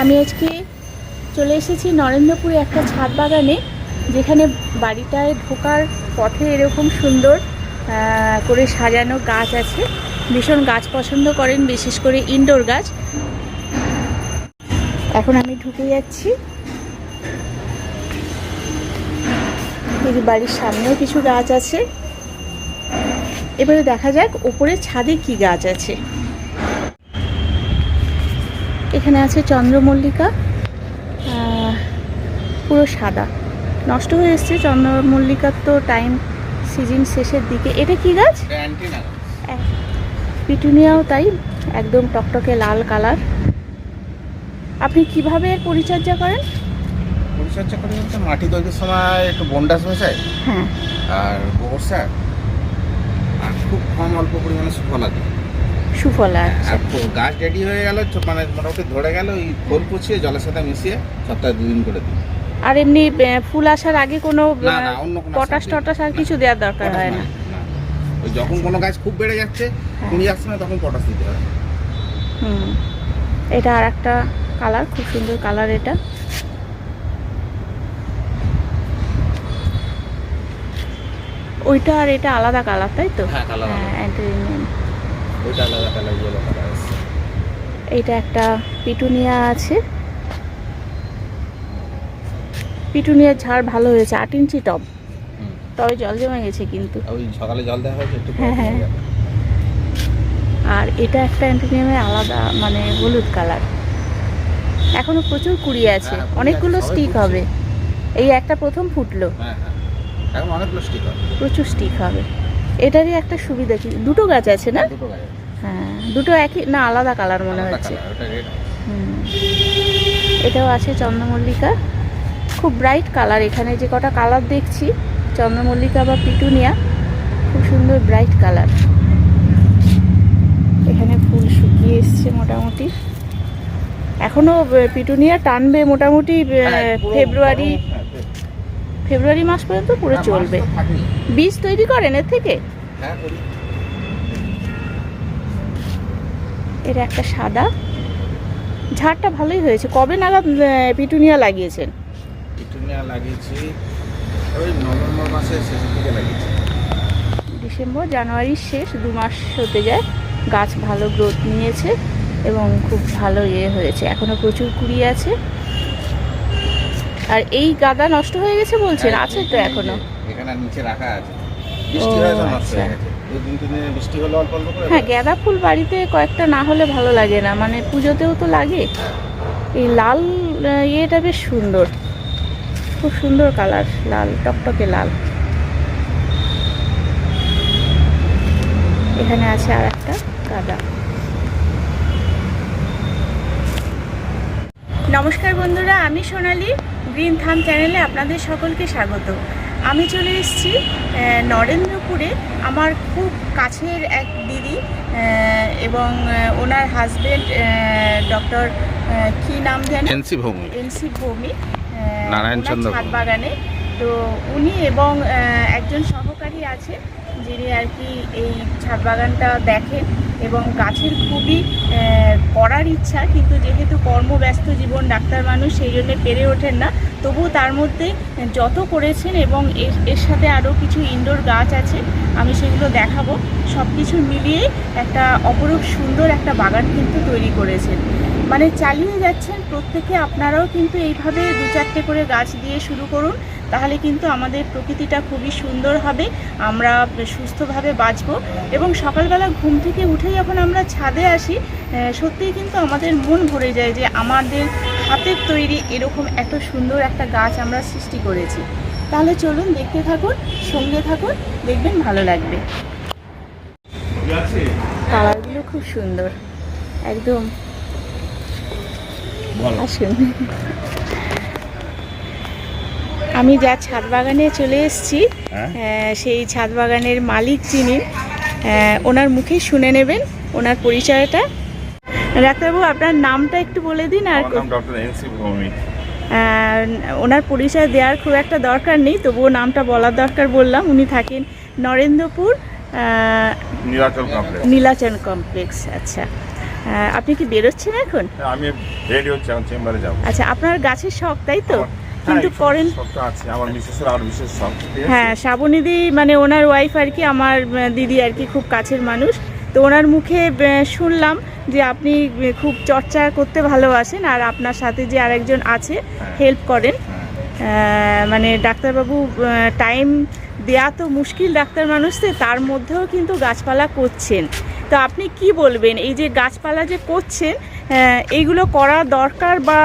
আমি আজকে চলে এসেছি নরেন্দ্রপুরে একটা ছাদ বাগানে, যেখানে বাড়িটায় ঢোকার পথে এরকম সুন্দর করে সাজানো গাছ আছে। ভীষণ গাছ পছন্দ করেন, বিশেষ করে ইনডোর গাছ। এখন আমি ঢুকে যাচ্ছি। এই বাড়ির সামনেও কিছু গাছ আছে। এবারে দেখা যাক ওপরে ছাদে কি গাছ আছে। এখানে আছে চন্দ্রমল্লিকা পুরো সাদা। নষ্ট হয়ে এসছে চন্দ্রমল্লিকার তো টাইম সিজন শেষের দিকে। এটা কি গাছ? পিটুনিয়াও তাই একদম টকটকে লাল কালার। আপনি কীভাবে এর পরিচর্যা করেন? পরিচর্যা করে বলতে মাটি তৈরির সময় একটু বন্ডাস মেশাই হ্যাঁ। আর গোবর সার। আর খুব কম অল্প পরিমাণে সুফলা দিই সুফলা আর গাছ রেডি হয়ে গেল মানে মোটামুটি ধরে গেল ওই খোল পচিয়ে জলের সাথে মিশিয়ে সপ্তাহে দুদিন করে দিই। আর এমনি ফুল আসার আগে কোনো পটাশ টটাশ আর কিছু দেওয়ার দরকার হয় না, যখন কোনো গাছ খুব বেড়ে যাচ্ছে হ্যাঁ। কুড়ি আসছে না তখন পটাশ দিতে হয়। হুম। এটা আর একটা কালার খুব সুন্দর কালার এটা। ওইটা আর এটা আলাদা কালার তাই তো? হ্যাঁ, colour হ্যাঁ আলাদা। অ্যান্টোরিয়াম। ওইটা আলাদা কালার ইয়েলো কালার আসছে এইটা একটা পিটুনিয়া আছে। পিটুনিয়ার ঝাড় ভালো হয়েছে আট ইঞ্চি টব। তবে জল জমে গেছে কিন্তু। ওই সকালে জল দেওয়া হয়েছে একটু হ্যাঁ, হ্যাঁ। আর এটা একটা অ্যান্টোনিয়ামের আলাদা মানে হলুদ কালার এখনও প্রচুর কুড়ি আছে। হ্যাঁ, অনেকগুলো স্টিক হবে। এই একটা প্রথম ফুটলো। প্রচুর স্টিক হবে। এটারই একটা সুবিধা কি? দুটো গাছ আছে না? দুটো গাছ হ্যাঁ দুটো একই না আলাদা কালার মনে হচ্ছে। এটাও আছে চন্দ্রমল্লিকা। খুব ব্রাইট কালার এখানে যে কটা কালার দেখছি চন্দ্রমল্লিকা বা পিটুনিয়া খুব সুন্দর ব্রাইট কালার এখানে ফুল শুকিয়ে এসছে মোটামুটি। এখনও আহ, পিটুনিয়া টানবে মোটামুটি হ্যাঁ, ফেব্রুয়ারি হ্যাঁ, ফেব্রুয়ারি মাস পর্যন্ত পুরো হ্যাঁ, চলবে। বীজ তৈরি করেন এর থেকে? এর একটা সাদা। ঝাড়টা ভালোই হয়েছে। কবে নাগাদ পিটুনিয়া লাগিয়েছেন? পিটুনিয়া লাগিয়েছি। ওই নভেম্বর মাসের শেষের দিকে লাগিয়েছি। ডিসেম্বর জানুয়ারির শেষ দু মাস হতে যায়। গাছ ভালো গ্রোথ নিয়েছে এবং খুব ভালো ইয়ে হয়েছে। এখনও প্রচুর কুড়ি আছে। আর এই গাদা নষ্ট হয়ে গেছে বলছেন? হ্যাঁ, আছে তো এখানে? এখনও নিচে রাখা আছে। হয়ে আচ্ছা। হ্যাঁ গাঁদা ফুল বাড়িতে কয়েকটা না হলে ভালো লাগে না। মানে পুজোতেও তো লাগে। এই লাল ইয়েটা বেশ সুন্দর। খুব সুন্দর কালার লাল টকটকে লাল। এখানে আছে আর একটা গাঁদা। নমস্কার বন্ধুরা আমি সোনালি গ্রিন থাম চ্যানেলে আপনাদের সকলকে স্বাগত। আমি চলে এসেছি নরেন্দ্রপুরে। আমার খুব কাছের এক দিদি এবং ওনার হাজবেন্ড ডক্টর কি নাম জানেন এনসি ভূমি এনসি ভৌমি নারায়ণচন্দ্র ছাদ বাগানে তো উনি এবং একজন সহকারী আছে। যিনি আর কি এই ছাদ বাগানটা দেখেন এবং গাছের খুবই করার ইচ্ছা, কিন্তু যেহেতু কর্মব্যস্ত জীবন ডাক্তার মানুষ, সেই জন্য পেরে ওঠেন না। তবুও তার মধ্যে যত করেছেন এবং এর এর সাথে আরও কিছু ইনডোর গাছ আছে, আমি সেগুলো দেখাবো। সব কিছু মিলিয়ে একটা অপরূপ সুন্দর একটা বাগান কিন্তু তৈরি করেছেন। মানে চালিয়ে যাচ্ছেন প্রত্যেকে, আপনারাও কিন্তু এইভাবে দু চারটে করে গাছ দিয়ে শুরু করুন। তাহলে কিন্তু আমাদের প্রকৃতিটা খুবই সুন্দর হবে আমরা সুস্থভাবে বাঁচবো এবং সকালবেলা ঘুম থেকে উঠে যখন আমরা ছাদে আসি সত্যিই কিন্তু আমাদের মন ভরে যায় যে আমাদের হাতের তৈরি এরকম এত সুন্দর একটা গাছ আমরা সৃষ্টি করেছি। তাহলে চলুন দেখতে থাকুন সঙ্গে থাকুন দেখবেন ভালো লাগবে। কালারগুলো খুব সুন্দর একদম। আসুন। আমি যা ছাদ বাগানে চলে এসেছি হ্যাঁ। সেই ছাদ বাগানের মালিক যিনি ওনার মুখে শুনে নেবেন ওনার পরিচয়টা। ডাক্তারবাবু আপনার নামটা একটু বলে দিন আর ওনার পরিচয় দেওয়ার খুব একটা দরকার নেই তবুও নামটা বলার দরকার বললাম। উনি থাকেন নরেন্দ্রপুর নীলাচল কমপ্লেক্স নীলাচন কমপ্লেক্স আচ্ছা। আপনি কি বেরোচ্ছেন এখন? আমি রেডি চেম্বারে যাব। আচ্ছা আপনার গাছের শখ তাই তো? কিন্তু হ্যাঁ, করেন? হ্যাঁ শ্রাবণীদি মানে ওনার ওয়াইফ আর কি আমার দিদি আর কি খুব কাছের মানুষ তো ওনার মুখে শুনলাম যে আপনি খুব চর্চা করতে ভালোবাসেন আর আপনার সাথে যে আরেকজন আছে হ্যাঁ। হেল্প করেন হ্যাঁ। মানে ডাক্তারবাবু টাইম দেয়া তো মুশকিল ডাক্তার মানুষ তার মধ্যেও কিন্তু গাছপালা করছেন তো আপনি কি বলবেন? এই যে গাছপালা যে করছেন এইগুলো করা দরকার বা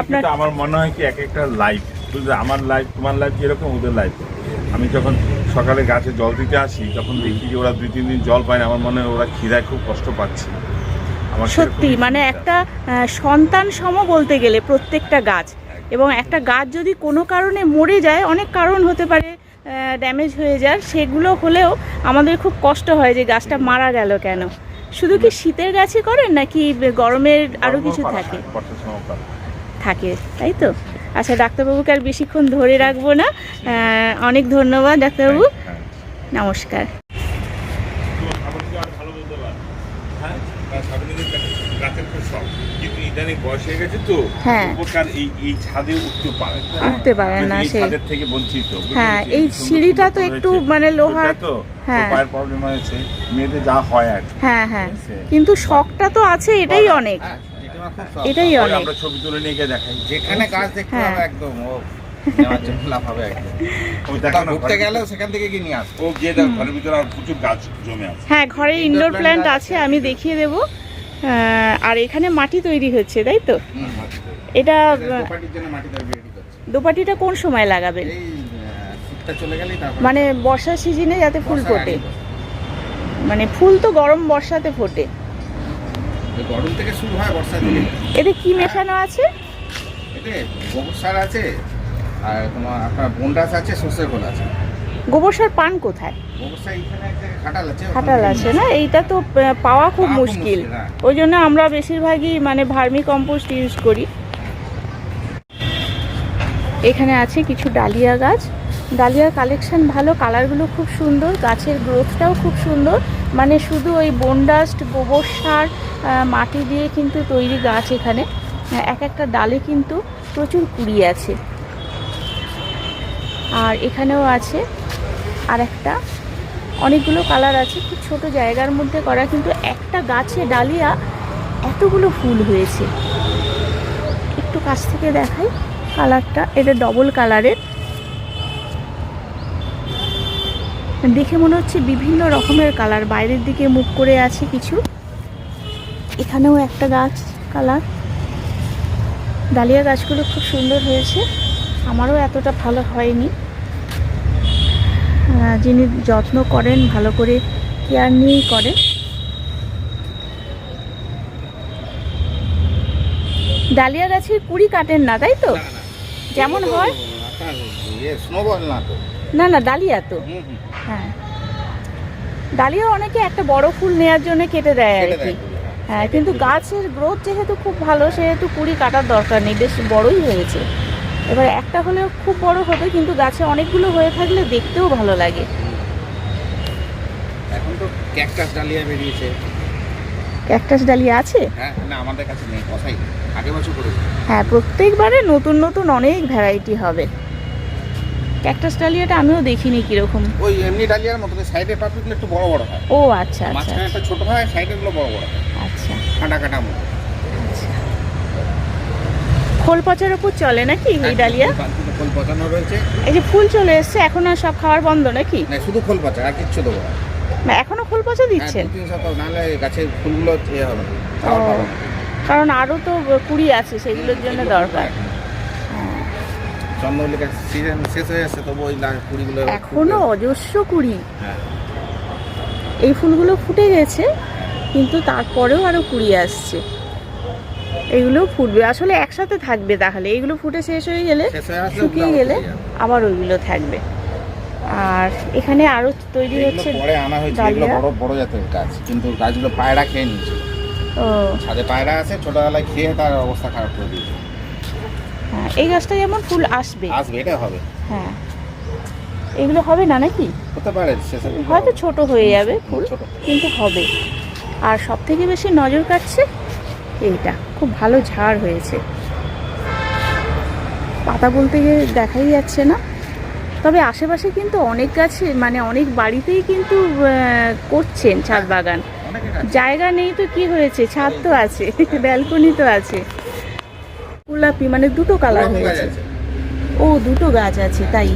আপনার আমার মনে হয় কি এক একটা লাইফ আমার লাইফ তোমার লাইফ যেরকম ওদের লাইফ আমি যখন সকালে গাছে জল দিতে আসি তখন দেখি যে ওরা দুই তিন দিন জল পায় না আমার মনে হয় ওরা খিদায় খুব কষ্ট পাচ্ছে। আমার সত্যি মানে একটা সন্তান সম বলতে গেলে প্রত্যেকটা গাছ। এবং একটা গাছ যদি কোনো কারণে মরে যায় অনেক কারণ হতে পারে। ড্যামেজ হয়ে যায় সেগুলো হলেও আমাদের খুব কষ্ট হয় যে গাছটা মারা গেল কেন? শুধু কি শীতের গাছই করেন নাকি গরমের আরও কিছু থাকে? হয়, হয়। থাকে তাই তো? আচ্ছা ডাক্তারবাবুকে আর বেশিক্ষণ ধরে রাখব না। অনেক ধন্যবাদ ডাক্তারবাবু। হ্যাঁ। নমস্কার। হ্যাঁ? গাছের খুব শখ। কিন্তু ইদানিং বয়স হয়ে গেছে তো হ্যাঁ। উপকার এই এই ছাদে উঠতে পারে উঠতে পারে না, সেই। ছাদের থেকে বঞ্চিত হ্যাঁ, এই সিঁড়িটা তো একটু মানে লোহার- তো হ্যাঁ। পায়ের প্রবলেম হয়েছে মেয়েদের যা হয় আর হ্যাঁ হ্যাঁ কিন্তু শখটা তো আছে এটাই অনেক হ্যাঁ। এটাই অনেক আমরা ছবি তুলে নিয়ে গিয়ে দেখাই যেখানে গাছ দেখতে হ্যাঁ। একদম হবে থেকে ও হ্যাঁ ঘরে ইনডোর প্ল্যান্ট আছে। আমি দেখিয়ে দেবো আর এখানে মাটি তৈরি হচ্ছে তাই তো? এটা দোপাটিটা কোন সময় লাগাবেন মানে বর্ষার সিজনে যাতে ফুল ফোটে। মানে ফুল তো গরম বর্ষাতে ফোটে। গরম থেকে শুরু হয় বর্ষা দিকে। এতে কি মেশানো আছে? এতে গোবর সার আছে আর তোমার আপনার বন্ডাস আছে সর্ষের খোল আছে। গোবর সার পান কোথায়? খাটাল আছে না? এইটা তো পাওয়া খুব মুশকিল। মুশকিল, হ্যাঁ। ওই জন্য আমরা বেশিরভাগই মানে ভার্মি কম্পোস্ট ইউজ করি। এখানে আছে কিছু ডালিয়া গাছ। ডালিয়ার কালেকশন ভালো কালারগুলো খুব সুন্দর গাছের গ্রোথটাও খুব সুন্দর। মানে শুধু ওই বনডাস্ট গোবর সার মাটি দিয়ে কিন্তু তৈরি গাছ এখানে। এক একটা ডালে কিন্তু প্রচুর কুড়ি আছে। আর এখানেও আছে আর একটা। অনেকগুলো কালার আছে, খুব ছোট জায়গার মধ্যে করা, কিন্তু একটা গাছে ডালিয়া এতগুলো ফুল হয়েছে। একটু কাছ থেকে দেখাই কালারটা, এটা ডবল কালারের। দেখে মনে হচ্ছে বিভিন্ন রকমের কালার, বাইরের দিকে মুখ করে আছে কিছু। এখানেও একটা গাছ কালার। ডালিয়া গাছগুলো খুব সুন্দর হয়েছে, আমারও এতটা ভালো হয়নি। যিনি যত্ন করেন ভালো করে কেয়ার নিয়েই করেন ডালিয়া গাছের কুড়ি কাটেন না তাই তো। যেমন হয়। না না ডালিয়া তো। হ্যাঁ। ডালিয়া অনেকে একটা বড় ফুল নেওয়ার জন্য কেটে দেয় আর কি। হ্যাঁ। হ্যাঁ কিন্তু গাছের গ্রোথ যেহেতু খুব ভালো সেহেতু কুড়ি কাটার দরকার নেই বেশ বড়ই হয়েছে। এবার একটা হলেও খুব বড় হবে কিন্তু গাছে অনেকগুলো হয়ে থাকলে দেখতেও ভালো লাগে। এখন তো ক্যাকটাস ডালিয়া বেরিয়েছে। ক্যাকটাস ডালিয়া আছে? হ্যাঁ না আমাদের কাছে নেই কথাই। আগে বছর করেছে। হ্যাঁ প্রত্যেকবারে নতুন নতুন অনেক ভ্যারাইটি হবে। ক্যাকটাস ডালিয়াটা আমিও দেখিনি কীরকম। ওই এমনি ডালিয়ার মতো সাইডের পাপড়িগুলো একটু বড় বড় হয়। ও আচ্ছা আচ্ছা মাঝখানে একটা ছোট হয় সাইডেরগুলো বড় বড় হয়। আচ্ছা। কাটা কাটা মতো খোল পচার ওপর চলে নাকি এই ডালিয়া? খোল পচানো রয়েছে। এই যে ফুল চলে এসছে এখন আর সব খাওয়ার বন্ধ নাকি? না শুধু খোল পচা আর কিচ্ছু দেবো না। না এখনও খোল পচা হ্যাঁ, দিচ্ছেন? দু তিন সপ্তাহ নাহলে গাছের ফুলগুলো ইয়ে হবে না খাওয়ার ও। পাবো না। কারণ আরও তো কুড়ি আছে সেগুলোর জন্য দরকার। হ্যাঁ। চন্দ্রলিকার সিজন শেষ হয়ে যাচ্ছে তবু ওই কুড়িগুলো এখনও অজস্র কুড়ি। হ্যাঁ। এই ফুলগুলো ফুটে গেছে কিন্তু তারপরেও আরও কুড়ি আসছে। এগুলো ফুটবে। আসলে একসাথে থাকবে তাহলে। এগুলো ফুটে শেষ হয়ে গেলে শুকিয়ে গেলে আবার ওইগুলো থাকবে। আর এখানে আরও তৈরি হচ্ছে পরে আনা হয়েছে। এগুলো বড় বড় জাতের গাছ। কিন্তু গাছগুলো পায়রা খেয়ে নিয়েছিল। ও। ছাদে পায়রা আছে ছোটবেলায় খেয়ে তার অবস্থা খারাপ করে দিয়েছে। হ্যাঁ এই গাছটা যেমন ফুল আসবে। আসবে এটা হবে। হ্যাঁ। এগুলো হবে না নাকি? হতে পারে হয়তো ছোট হয়ে যাবে ফুল কিন্তু হবে। আর সব থেকে বেশি নজর কাটছে এইটা। খুব ভালো ঝাড় হয়েছে। পাতা বলতে গিয়ে দেখাই যাচ্ছে না। তবে আশেপাশে কিন্তু অনেক গাছে মানে অনেক বাড়িতেই কিন্তু করছেন ছাদ বাগান। জায়গা নেই তো কি হয়েছে? ছাদ তো আছে ব্যালকনি তো আছে। গোলাপি মানে দুটো কালার হয়েছে। ও দুটো গাছ আছে তাই?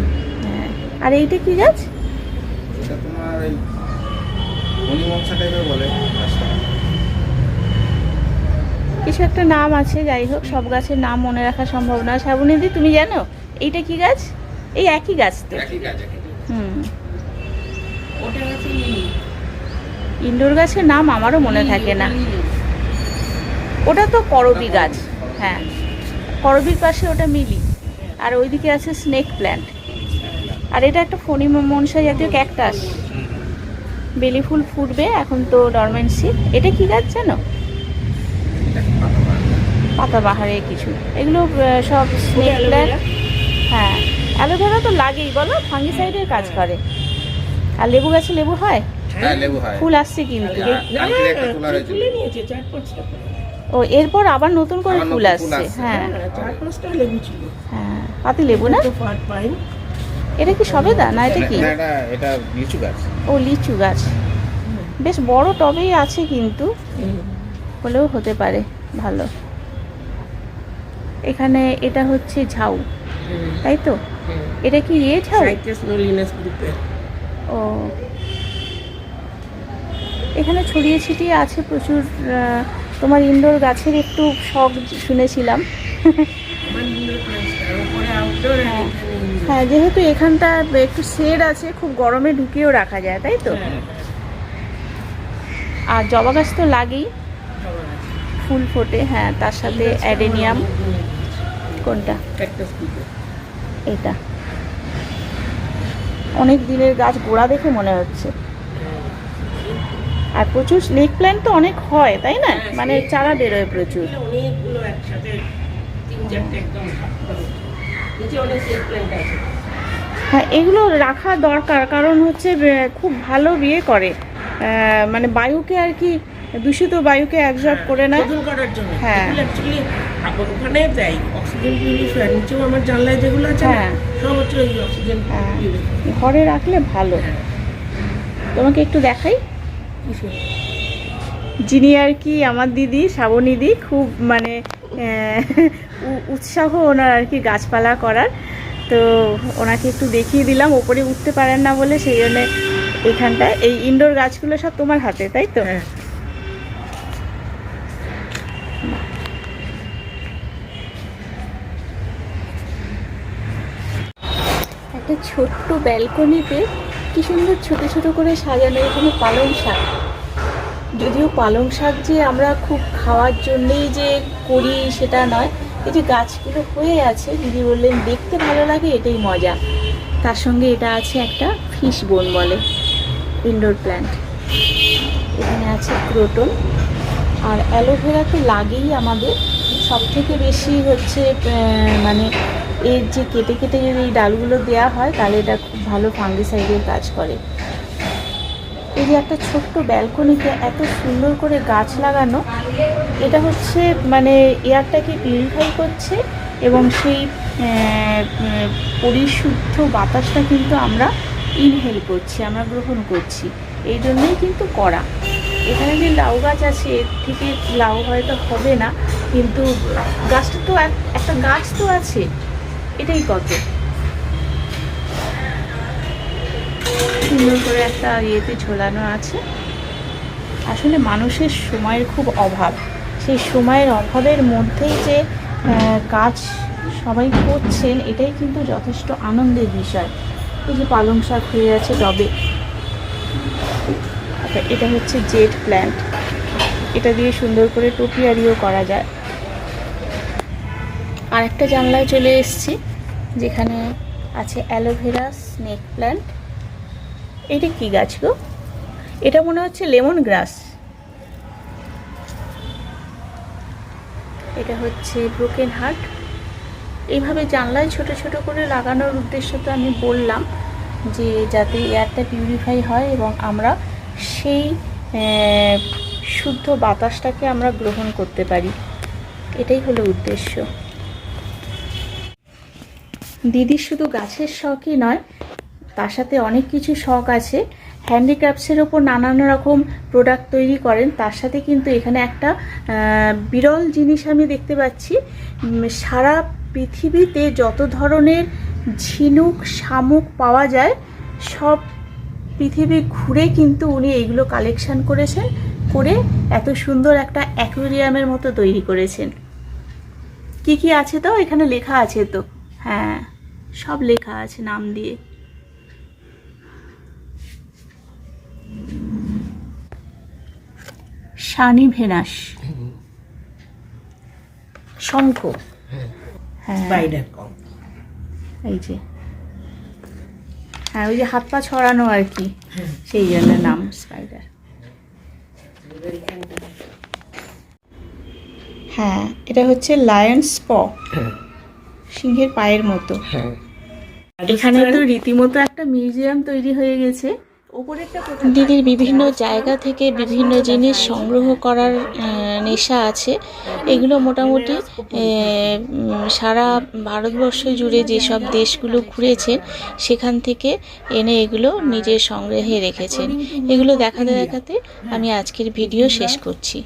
হ্যাঁ। আর এইটা কি গাছ? তোমার এই বলে গাছটা। কিছু একটা নাম আছে যাই হোক সব গাছের নাম মনে রাখা সম্ভব না শ্রাবণীদি তুমি জানো? এইটা কি গাছ? এই একই গাছ তো। একই গাছ হুম। ওটা হচ্ছে লিলি। ইনডোর গাছের নাম আমারও মনে থাকে না। ওটা তো করবি গাছ। হ্যাঁ। করবির পাশে ওটা মিলি। আর ওইদিকে আছে স্নেক প্ল্যান্ট আর এটা একটা ফণি মনসা জাতীয় ক্যাকটাস বেলি ফুল ফুটবে এখন তো ডরমেন্সি এটা কি গাছ জানো? গাছ। পাতাবাহারে কিছু এগুলো সব স্নেক প্ল্যান্ট হ্যাঁ অ্যালোভেরা তো লাগেই বলো ফাঙ্গিসাইডের কাজ করে। আর লেবু গাছে লেবু হয়? হ্যাঁ লেবু হয়। ফুল আসছে কিন্তু। হ্যাঁ, চার পাঁচটা ও এরপর আবার নতুন করে ফুল আসছে। হ্যাঁ। হ্যাঁ, চার পাঁচটা লেবু ছিল। হ্যাঁ পাতি লেবু না? এটা কি সবেদা না এটা কি? এটা এটা লিচু গাছ। ও লিচু গাছ। বেশ বড় টবেই আছে কিন্তু। হলেও হতে পারে ভালো। এখানে এটা হচ্ছে ঝাউ তাই তো? এটা কি ইয়ে ঝাউ? ও। এখানে ছড়িয়ে ছিটিয়ে আছে প্রচুর তোমার ইনডোর গাছের একটু শখ শুনেছিলাম। হ্যাঁ। হ্যাঁ যেহেতু এখানটা একটু শেড আছে খুব গরমে ঢুকিয়েও রাখা যায় তাই তো? হ্যাঁ, আর জবা গাছ তো লাগেই। ফুল ফোটে হ্যাঁ তার সাথে অ্যাডেনিয়াম। কোনটা? এটা। অনেক দিনের গাছ গোড়া দেখে মনে হচ্ছে। আর প্রচুর স্নেক প্ল্যান্ট তো অনেক হয় তাই না? হ্যাঁ, মানে চারা বেরোয় প্রচুর। হ্যাঁ এগুলো রাখা দরকার কারণ হচ্ছে খুব ভালো বিয়ে করে। মানে বায়ুকে আর কি দূষিত বায়ুকে অ্যাবজর্ব করে না। হ্যাঁ। ওখানে দেয় অক্সিজেন পিউরিফায়ার নিচেও আমার জানলায় যেগুলো আছে হ্যাঁ। সব হচ্ছে ওই অক্সিজেন হ্যাঁ। ঘরে রাখলে ভালো। তোমাকে একটু দেখাই। যিনি আর কি আমার দিদি শ্রাবণীদি খুব মানে উৎসাহ ওনার আর কি গাছপালা করার। তো ওনাকে একটু দেখিয়ে দিলাম ওপরে উঠতে পারেন না বলে সেই জন্য এখানটায়। এই ইনডোর গাছগুলো সব তোমার হাতে তাই তো? একটা ছোট্ট ব্যালকনিতে কি সুন্দর ছোট ছোট করে সাজানো এখানে পালং শাক। যদিও পালং শাক যে আমরা খুব খাওয়ার জন্যেই যে করি সেটা নয়, এই যে গাছগুলো হয়ে আছে, দিদি বললেন দেখতে ভালো লাগে, এটাই মজা। তার সঙ্গে এটা আছে একটা ফিশ বোন বলে ইনডোর প্ল্যান্ট এখানে আছে ক্রোটন, আর অ্যালোভেরা তো লাগেই আমাদের সব থেকে বেশি হচ্ছে মানে এর যে কেটে কেটে যদি এই ডালগুলো দেওয়া হয়, তাহলে এটা খুব ভালো ফাঙ্গিসাইডের কাজ করে। এই যে একটা ছোট্ট ব্যালকনিতে এত সুন্দর করে গাছ লাগানো, এটা হচ্ছে মানে এয়ারটাকে পিউরিফাই করছে এবং সেই পরিশুদ্ধ বাতাসটা কিন্তু আমরা ইনহেল করছি, আমরা গ্রহণ করছি। এই জন্যই কিন্তু করা এখানে যে লাউ গাছ আছে, এর থেকে লাউ হয়তো হবে না কিন্তু গাছটা তো এক- একটা গাছ তো আছে। এটাই কত? সুন্দর করে একটা ইয়েতে ঝোলানো আছে। আসলে মানুষের সময়ের খুব অভাব। সেই সময়ের অভাবের মধ্যেই যে কাজ সবাই করছেন, এটাই কিন্তু যথেষ্ট আনন্দের বিষয়। এই যে পালং শাক হয়ে আছে টবে। আচ্ছা এটা হচ্ছে জেট প্ল্যান্ট। এটা দিয়ে সুন্দর করে টোপিয়ারিও করা যায়। আর একটা জানলায় চলে এসেছি, যেখানে আছে অ্যালোভেরা স্নেক প্ল্যান্ট এটা কি গাছ গো? এটা মনে হচ্ছে লেমন গ্রাস এটা হচ্ছে ব্রোকেন হার্ট এইভাবে জানলায় ছোট ছোট করে লাগানোর উদ্দেশ্য তো আমি বললাম, যে যাতে এয়ারটা পিউরিফাই হয় এবং আমরা সেই শুদ্ধ বাতাসটাকে আমরা গ্রহণ করতে পারি। এটাই হলো উদ্দেশ্য। দিদির শুধু গাছের শখই নয়, তার সাথে অনেক কিছু শখ আছে। হ্যান্ডিক্রাফটসের ওপর নানান রকম প্রোডাক্ট তৈরি করেন। তার সাথে কিন্তু এখানে একটা বিরল জিনিস আমি দেখতে পাচ্ছি। সারা পৃথিবীতে যত ধরনের ঝিনুক, শামুক পাওয়া যায়, সব পৃথিবী ঘুরে কিন্তু উনি এইগুলো কালেকশন করেছেন, করে এত সুন্দর একটা অ্যাকোয়ারিয়ামের মতো তৈরি করেছেন। কি কি আছে তো? এখানে লেখা আছে তো। হ্যাঁ। সব লেখা আছে নাম দিয়ে। শানি ভেনাস। শঙ্খ। হ্যাঁ। স্পাইডার এই যে। হ্যাঁ ওই যে হাত পা ছড়ানো আর কি। সেই জন্য নাম স্পাইডার। হ্যাঁ এটা হচ্ছে লায়ন্স প। সিংহের পায়ের মতো। এখানে তো রীতিমতো একটা মিউজিয়াম তৈরি হয়ে গেছে। দিদির বিভিন্ন জায়গা থেকে বিভিন্ন জিনিস সংগ্রহ করার নেশা আছে। এগুলো মোটামুটি সারা ভারতবর্ষ জুড়ে যেসব দেশগুলো ঘুরেছেন সেখান থেকে এনে এগুলো নিজের সংগ্রহে রেখেছেন এগুলো দেখাতে দেখাতে আমি আজকের ভিডিও শেষ করছি।